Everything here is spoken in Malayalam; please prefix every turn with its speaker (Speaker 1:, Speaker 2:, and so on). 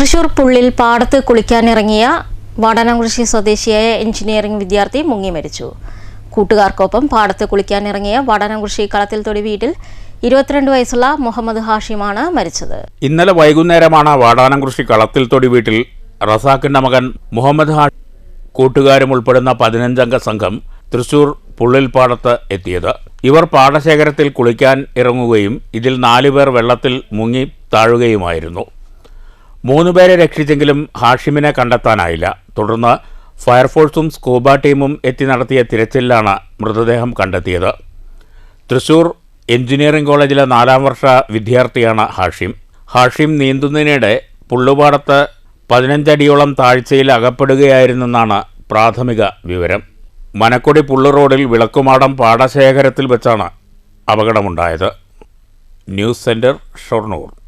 Speaker 1: തൃശൂർ പുള്ളിൽ പാടത്ത് കുളിക്കാനിറങ്ങിയ വടനംകുറിശി സ്വദേശിയായ എഞ്ചിനീയറിംഗ് വിദ്യാർത്ഥി മുങ്ങി മരിച്ചു. കൂട്ടുകാർക്കൊപ്പം പാടത്ത് കുളിക്കാനിറങ്ങിയ വടനംകുറിശി കളത്തിൽ തൊടി വീട്ടിൽ ഇരുപത്തിരണ്ട് വയസ്സുള്ള മുഹമ്മദ് ഹാഷിമാണ് മരിച്ചത്.
Speaker 2: ഇന്നലെ വൈകുന്നേരമാണ് വാടാനംകൃഷി കളത്തിൽ തൊടി വീട്ടിൽ റസാഖിന്റെ മകൻ മുഹമ്മദ് ഹാഷി കൂട്ടുകാരും ഉൾപ്പെടുന്ന പതിനഞ്ചംഗ സംഘം തൃശൂർ പുള്ളിൽ പാടത്ത് എത്തിയത്. ഇവർ പാടശേഖരത്തിൽ കുളിക്കാൻ ഇറങ്ങുകയും ഇതിൽ നാലുപേർ വെള്ളത്തിൽ മുങ്ങി താഴുകയുമായിരുന്നു. മൂന്നുപേരെ രക്ഷിച്ചെങ്കിലും ഹാഷിമിനെ കണ്ടെത്താനായില്ല. തുടർന്ന് ഫയർഫോഴ്സും സ്കൂബ ടീമും എത്തി നടത്തിയ തിരച്ചിലാണ് മൃതദേഹം കണ്ടെത്തിയത്. തൃശൂർ എഞ്ചിനീയറിംഗ് കോളേജിലെ നാലാം വർഷ വിദ്യാർത്ഥിയാണ് ഹാഷിം. ഹാഷിം നീന്തുന്നതിനിടെ പുള്ളുപാടത്ത് പതിനഞ്ചടിയോളം താഴ്ചയിൽ അകപ്പെടുകയായിരുന്നെന്നാണ് പ്രാഥമിക വിവരം. മനക്കൊടി പുള്ളു റോഡിൽ വിളക്കുമാടം പാടശേഖരത്തിൽ വെച്ചാണ് അപകടമുണ്ടായത്. News centre Shoranur.